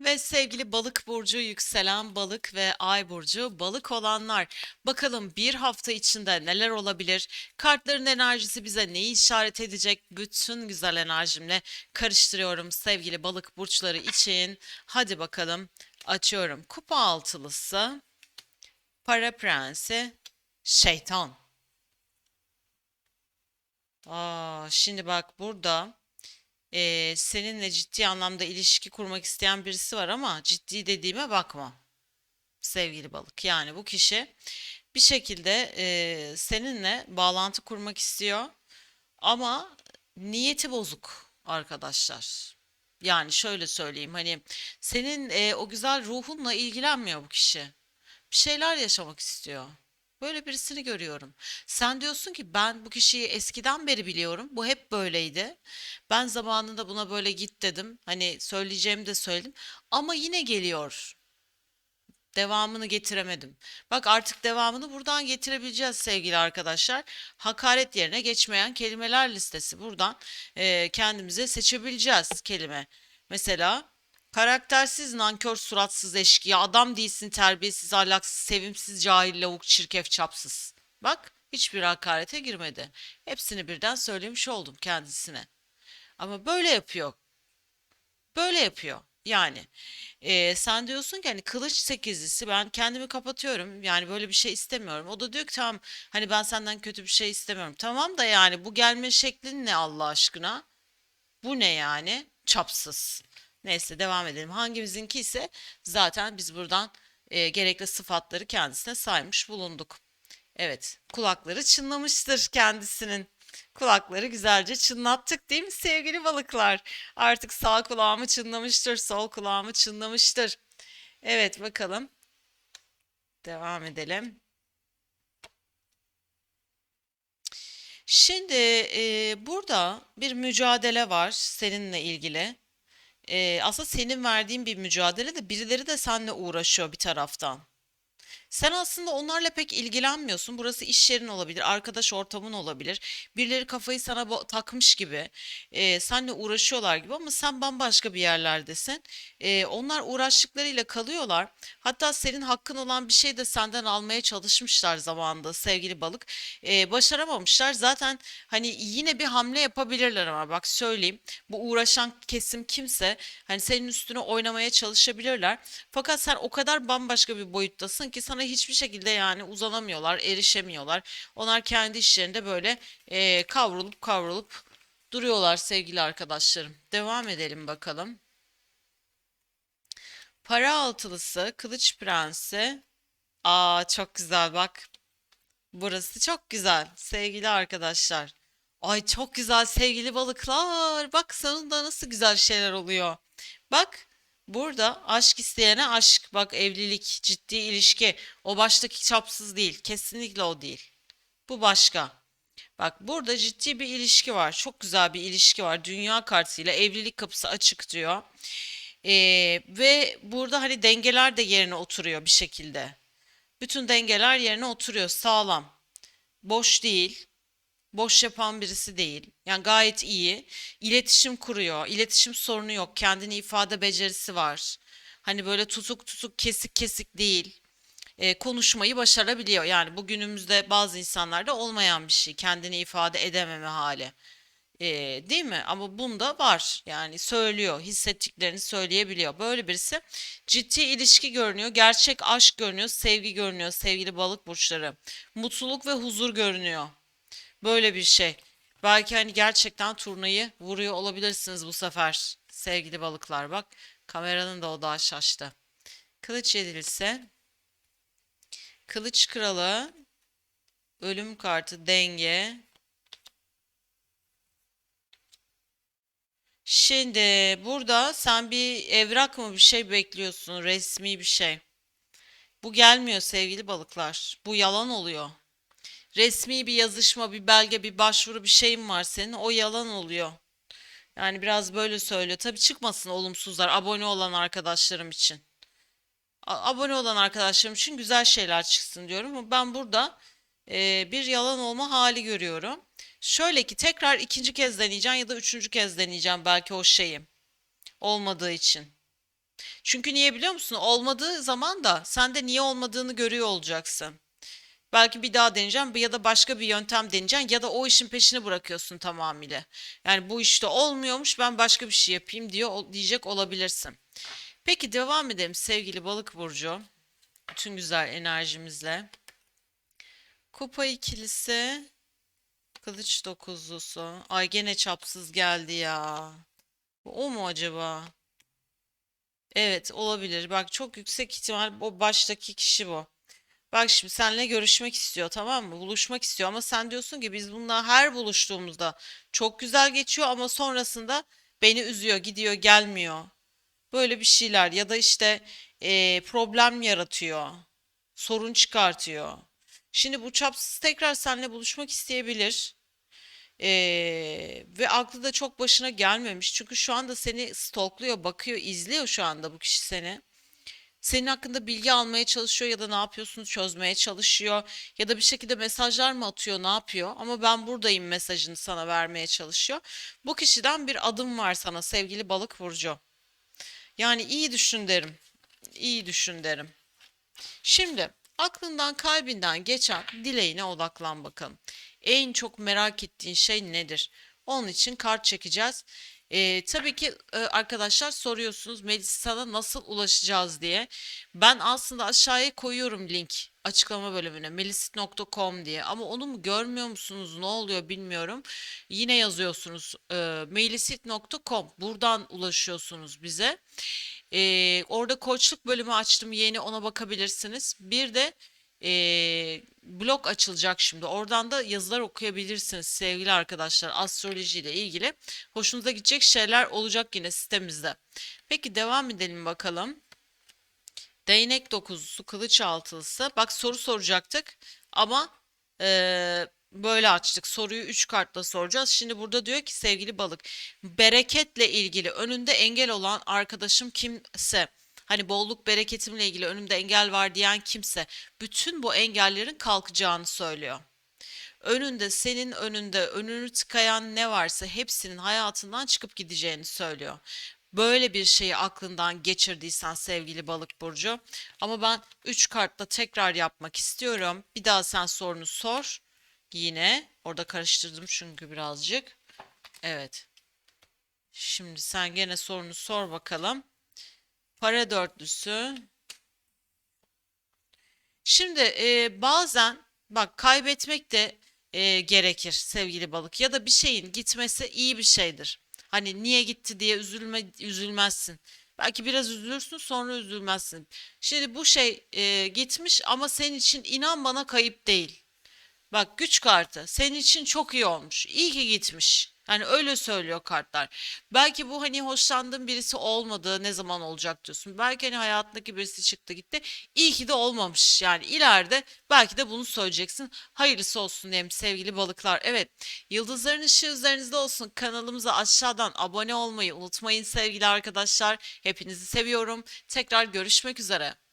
Ve sevgili balık burcu, yükselen balık ve ay burcu balık olanlar. Bakalım bir hafta içinde neler olabilir? Kartların enerjisi bize neyi işaret edecek? Bütün güzel enerjimle karıştırıyorum sevgili balık burçları için. Hadi bakalım açıyorum. Kupa altılısı, para prensi, şeytan. Aa, şimdi bak burada eee, seninle ciddi anlamda ilişki kurmak isteyen birisi var ama ciddi dediğime bakma sevgili balık. Yani bu kişi bir şekilde eee, seninle bağlantı kurmak istiyor ama niyeti bozuk arkadaşlar. Yani şöyle söyleyeyim hani senin eee, o güzel ruhunla ilgilenmiyor bu kişi. Bir şeyler yaşamak istiyor. Böyle birisini görüyorum. Sen diyorsun ki ben bu kişiyi eskiden beri biliyorum. Bu hep böyleydi. Ben zamanında buna böyle git dedim. Hani söyleyeceğimi de söyledim. Ama yine geliyor. Devamını getiremedim. Bak artık devamını buradan getirebileceğiz sevgili arkadaşlar. Hakaret yerine geçmeyen kelimeler listesi. Buradan eee, kendimize seçebileceğiz kelime. Mesela karaktersiz, nankör, suratsız, eşkıya, adam değilsin, terbiyesiz, ahlaksız, sevimsiz, cahil, lavuk, çirkef, çapsız. Bak hiçbir hakarete girmedi. Hepsini birden söylemiş oldum kendisine. Ama böyle yapıyor. Böyle yapıyor. Yani eee, sen diyorsun ki hani kılıç sekizlisi ben kendimi kapatıyorum. Yani böyle bir şey istemiyorum. O da diyor ki tamam hani ben senden kötü bir şey istemiyorum. Tamam da yani bu gelme şeklin ne Allah aşkına? Bu ne yani? Çapsız. Neyse devam edelim. Hangimizinki ise zaten biz buradan eee, gerekli sıfatları kendisine saymış bulunduk. Evet, kulakları çınlamıştır kendisinin. Kulakları güzelce çınlattık değil mi sevgili balıklar? Artık sağ kulağımı çınlamıştır, sol kulağımı çınlamıştır. Evet, bakalım. Devam edelim. Şimdi e, burada bir mücadele var seninle ilgili. E, aslında senin verdiğin bir mücadele de birileri de seninle uğraşıyor bir taraftan. Sen aslında onlarla pek ilgilenmiyorsun. Burası iş yerin olabilir, arkadaş ortamın olabilir. Birileri kafayı sana takmış gibi, e, seninle uğraşıyorlar gibi ama sen bambaşka bir yerlerdesin. E, onlar uğraştıklarıyla kalıyorlar. Hatta senin hakkın olan bir şey de senden almaya çalışmışlar zamanında sevgili balık. E, başaramamışlar. Zaten hani yine bir hamle yapabilirler ama bak söyleyeyim. Bu uğraşan kesim kimse hani senin üstüne oynamaya çalışabilirler. Fakat sen o kadar bambaşka bir boyuttasın ki sana hiçbir şekilde yani uzanamıyorlar, erişemiyorlar. Onlar kendi işlerinde böyle eee, kavrulup kavrulup duruyorlar sevgili arkadaşlarım. Devam edelim bakalım. Para altılısı, kılıç prensi. Aa çok güzel bak. Burası çok güzel sevgili arkadaşlar. Ay çok güzel sevgili balıklar. Bak sonunda nasıl güzel şeyler oluyor. Bak burada aşk isteyene aşk. Bak evlilik, ciddi ilişki. O baştaki çapsız değil. Kesinlikle o değil. Bu başka. Bak burada ciddi bir ilişki var. Çok güzel bir ilişki var. Dünya kartıyla evlilik kapısı açık diyor. Ee, ve burada hani dengeler de yerine oturuyor bir şekilde. Bütün dengeler yerine oturuyor. Sağlam. Boş değil. Boş yapan birisi değil. Yani gayet iyi. İletişim kuruyor. İletişim sorunu yok. Kendini ifade becerisi var. Hani böyle tutuk tutuk kesik kesik değil. E, konuşmayı başarabiliyor. Yani bugünümüzde bazı insanlarda olmayan bir şey. Kendini ifade edememe hali. E, değil mi? Ama bunda var. Yani söylüyor. Hissettiklerini söyleyebiliyor. Böyle birisi ciddi ilişki görünüyor. Gerçek aşk görünüyor. Sevgi görünüyor. Sevgili balık burçları. Mutluluk ve huzur görünüyor. Böyle bir şey. Belki hani gerçekten turnayı vuruyor olabilirsiniz bu sefer. Sevgili balıklar bak. Kameranın da odağı şaştı. Kılıç yedilse. Kılıç kralı. Ölüm kartı denge. Şimdi burada sen bir evrak mı bir şey bekliyorsun. Resmi bir şey. Bu gelmiyor sevgili balıklar. Bu yalan oluyor. Resmi bir yazışma, bir belge, bir başvuru bir şeyin var senin. O yalan oluyor. Yani biraz böyle söylüyor. Tabii çıkmasın olumsuzlar abone olan arkadaşlarım için. A- abone olan arkadaşlarım için güzel şeyler çıksın diyorum. Ben burada e, bir yalan olma hali görüyorum. Şöyle ki tekrar ikinci kez deneyeceğim ya da üçüncü kez deneyeceğim belki o şeyi olmadığı için. Çünkü niye biliyor musun? Olmadığı zaman da sen de niye olmadığını görüyor olacaksın. Belki bir daha deneyeceğim ya da başka bir yöntem deneyeceksin ya da o işin peşini bırakıyorsun tamamıyla. Yani bu işte olmuyormuş ben başka bir şey yapayım diyor diyecek olabilirsin. Peki devam edelim sevgili balık burcu. Bütün güzel enerjimizle. Kupa ikilisi, kılıç dokuzlusu. Ay gene çapsız geldi ya. Bu o mu acaba? Evet olabilir. Bak çok yüksek ihtimal o baştaki kişi bu. Bak şimdi seninle görüşmek istiyor tamam mı? Buluşmak istiyor ama sen diyorsun ki biz bununla her buluştuğumuzda çok güzel geçiyor ama sonrasında beni üzüyor, gidiyor, gelmiyor. Böyle bir şeyler ya da işte eee, problem yaratıyor, sorun çıkartıyor. Şimdi bu çapsız tekrar seninle buluşmak isteyebilir. Eee, ve aklı da çok başına gelmemiş. Çünkü şu anda seni stalkluyor, bakıyor, izliyor şu anda bu kişi seni. Senin hakkında bilgi almaya çalışıyor ya da ne yapıyorsunuz çözmeye çalışıyor ya da bir şekilde mesajlar mı atıyor ne yapıyor ama ben buradayım mesajını sana vermeye çalışıyor. Bu kişiden bir adım var sana sevgili balık burcu. Yani iyi düşün derim. İyi düşün derim. Şimdi aklından kalbinden geçen dileğine odaklan bakalım. En çok merak ettiğin şey nedir? Onun için kart çekeceğiz. Ee, tabii ki e, arkadaşlar soruyorsunuz Melisa'na nasıl ulaşacağız diye. Ben aslında aşağıya koyuyorum link açıklama bölümüne melisit.com diye ama onu mu görmüyor musunuz ne oluyor bilmiyorum. Yine yazıyorsunuz e, melisit.com buradan ulaşıyorsunuz bize. Ee, orada koçluk bölümü açtım yeni ona bakabilirsiniz. Bir de ee, blog açılacak şimdi. Oradan da yazılar okuyabilirsiniz sevgili arkadaşlar. Astroloji ile ilgili hoşunuza gidecek şeyler olacak yine sitemizde. Peki devam edelim bakalım. Değnek dokuzlusu, kılıç altılısı. Bak soru soracaktık ama eee, böyle açtık. Soruyu 3 kartla soracağız. Şimdi burada diyor ki sevgili balık, bereketle ilgili önünde engel olan arkadaşım kimse, hani bolluk bereketimle ilgili önümde engel var diyen kimse, bütün bu engellerin kalkacağını söylüyor. Önünde senin önünde önünü tıkayan ne varsa hepsinin hayatından çıkıp gideceğini söylüyor. Böyle bir şeyi aklından geçirdiysen sevgili balık burcu. Ama ben 3 kartla tekrar yapmak istiyorum. Bir daha sen sorunu sor. Yine orada karıştırdım çünkü birazcık. Evet. Şimdi sen gene sorunu sor bakalım. Para dörtlüsü. Şimdi e, bazen bak kaybetmek de e, gerekir sevgili balık ya da bir şeyin gitmesi iyi bir şeydir. Hani niye gitti diye üzülme üzülmezsin. Belki biraz üzülürsün sonra üzülmezsin. Şimdi bu şey e, gitmiş ama senin için inan bana kayıp değil. Bak güç kartı senin için çok iyi olmuş. İyi ki gitmiş. Yani öyle söylüyor kartlar. Belki bu hani hoşlandığın birisi olmadı ne zaman olacak diyorsun. Belki hani hayatındaki birisi çıktı gitti. İyi ki de olmamış. Yani ileride belki de bunu söyleyeceksin. Hayırlısı olsun diyelim sevgili balıklar. Evet yıldızların ışığı üzerinizde olsun. Kanalımıza aşağıdan abone olmayı unutmayın sevgili arkadaşlar. Hepinizi seviyorum. Tekrar görüşmek üzere.